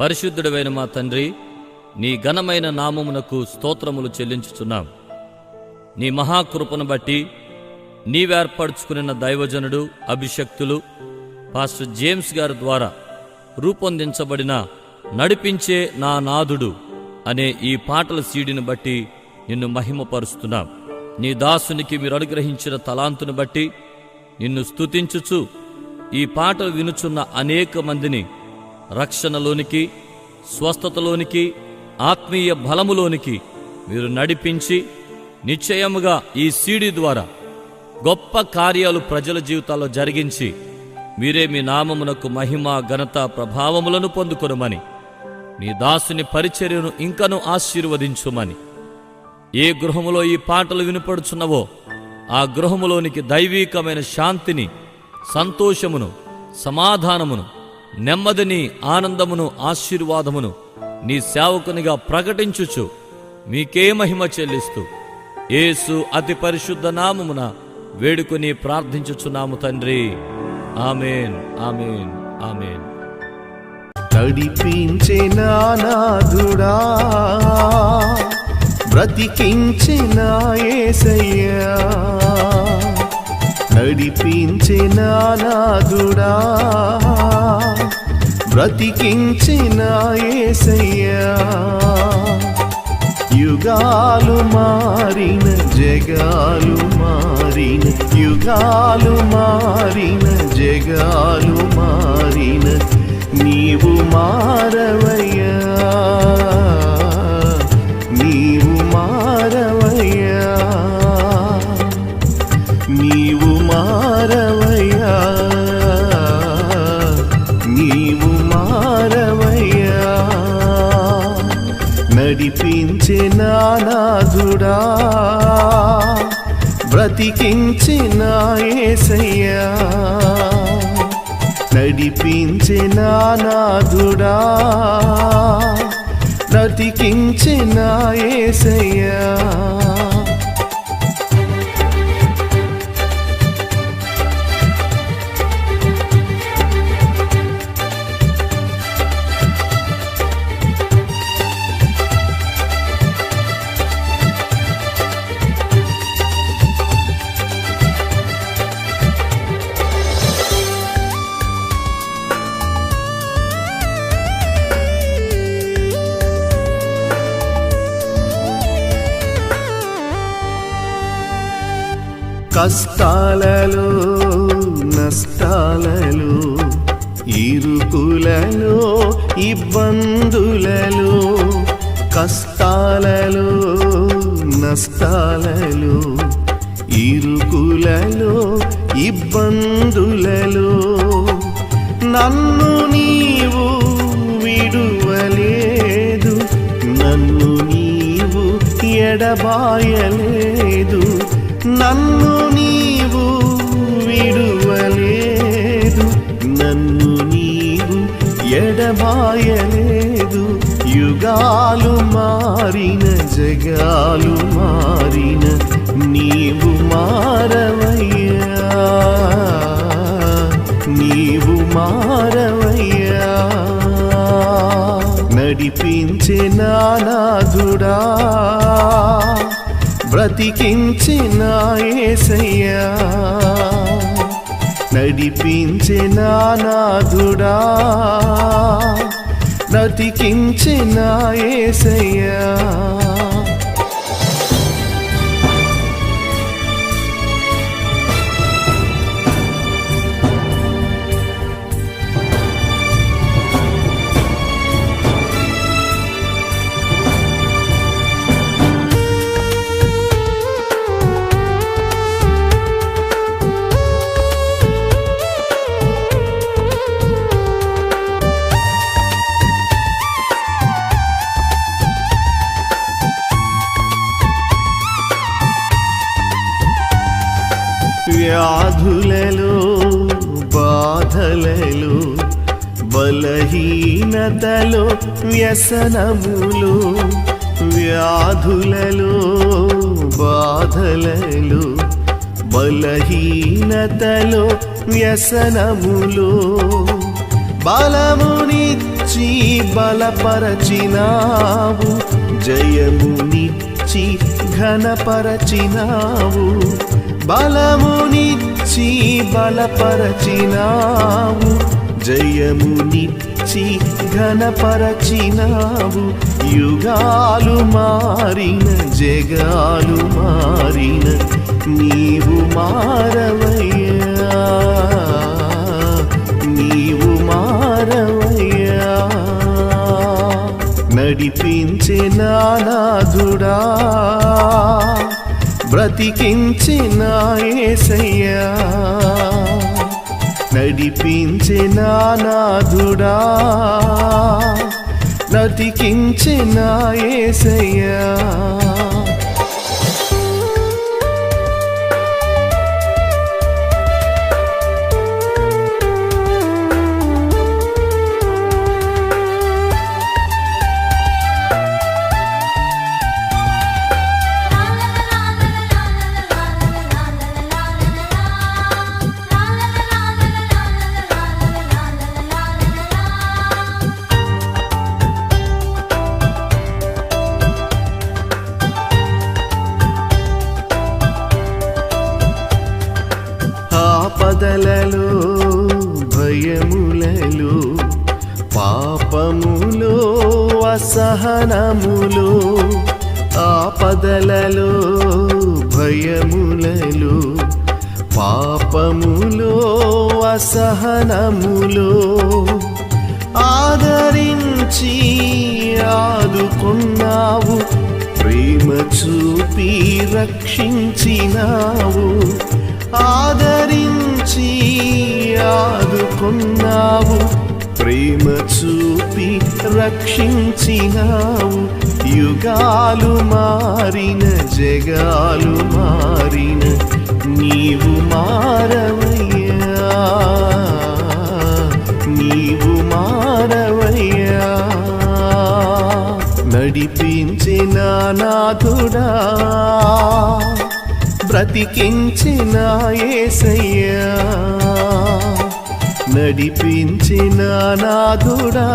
పరిశుద్ధుడవైన మా తండ్రి నీ ఘనమైన నామమునకు స్తోత్రములు చెల్లించుచున్నాం. నీ మహాకృపను బట్టి నీవేర్పరచుకున్న దైవజనుడు అభిషక్తులు పాస్టర్ జేమ్స్ గారి ద్వారా రూపొందించబడిన నడిపించే నా నాదుడు అనే ఈ పాటల సీడిని బట్టి నిన్ను మహిమపరుస్తున్నాం. నీ దాసునికి మీరు అనుగ్రహించిన తలాంతును బట్టి నిన్ను స్తుతించుచు ఈ పాటలు వినుచున్న అనేక మందిని రక్షణలోనికి స్వస్థతలోనికి ఆత్మీయ బలములోనికి మీరు నడిపించి నిశ్చయముగా ఈ సీడీ ద్వారా గొప్ప కార్యాలు ప్రజల జీవితాల్లో జరిగించి మీరే మీ నామమునకు మహిమ ఘనత ప్రభావములను పొందుకొనమని నీ దాసుని పరిచర్యను ఇంకను ఆశీర్వదించుమని. ఏ గృహములో ఈ పాటలు వినపడుచున్నవో ఆ గృహములోనికి దైవీకమైన శాంతిని సంతోషమును సమాధానమును నెమ్మదిని ఆనందమును ఆశీర్వాదమును నీ సేవకునిగా ప్రకటించుచు మీకే మహిమ చెల్లిస్తూ ఏసు అతి పరిశుద్ధ నామమున వేడుకొని ప్రార్థించుచున్నాము తండ్రి. Amen amen amen. తడిపించే నానాథుడా బ్రతికించే నా నడిపించే నానాదుడా బ్రతికించిన ఏసయ్యా. యుగాలు మారిన జగాలు మారిన యుగాలు మారిన జగాలు మారిన నీవు మారవయ్యా. నానాథుడా బ్రతికించిన ఏసయ్యా. యేసయ్యా నడిపించే నానాథుడా బ్రతికించే నా కష్టాలలో నష్టాలలో ఇరుకులలో ఇబ్బందులలో కష్టాలలో నష్టాలలో ఇరుకులలో ఇబ్బందులలో నన్ను నీవు విడువలేదు నన్ను నీవు ఎడబాయలేదు నన్ను విడువలేదు. నన్ను నీవు ఎడబాయలేదు. యుగాలు మారిన జగాలు మారిన నీవు మారవయ్యా. నీవు మారవయ్యా. నడిపించే నానాథుడా. బ్రతికించే నా నడిపించే నానాథుడా నతికించే నా బాధలలు బలహీనతలో వ్యసనములు వ్యాధులలో బాధలలు బలహీనతలో వ్యసనములు. బలమునిచ్చి బలపరచినావు జయమునిచ్చి ఘనపరచినావు. బలమునిచ్చి బలపరచినావు. జయమునిచ్చి ఘనపరచినావు. యుగాలు మారిన జగాలు మారిన నీవు మారవయ్యా. నీవు మారవయ్యా. నడిపించే నానాథుడా. బ్రతికించిన ఏసయ్యా నడిపించిన నడిపించే నానాథుడా ఏసయ్యా పాపములో అసహనములు ఆపదలలో భయములలు పాపములో అసహనములు ఆదరించి ఆదుకున్నావు ప్రేమ చూపి రక్షించినావు ఆదరించి ఆదుకున్నావు ప్రేమ చూపి రక్షించినావు. యుగాలు మారిన జగాలు మారిన నీవు మారవయ్యా. నీవు మారవయ్యా. నడిపించే నానాథుడా. బ్రతికించిన ఏసయ్యా నడిపించిన నాథుడా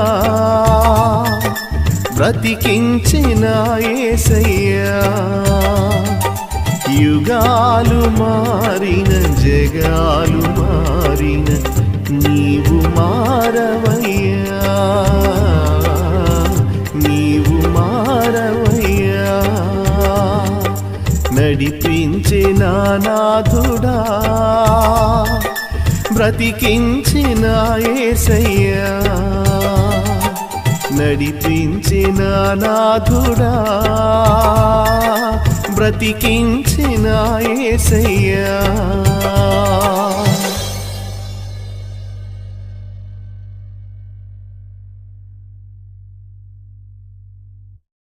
బ్రతికించిన ఏసయ్యా. యుగాలు మారిన జగాలు మారిన నీవు మారవయ్యా. నీవు మారవయ్యా. నడిపించిన నాథుడా బ్రతికించిన ఏసయ్యా నడిపించిన నాథుడా బ్రతికించిన ఏసయ్యా.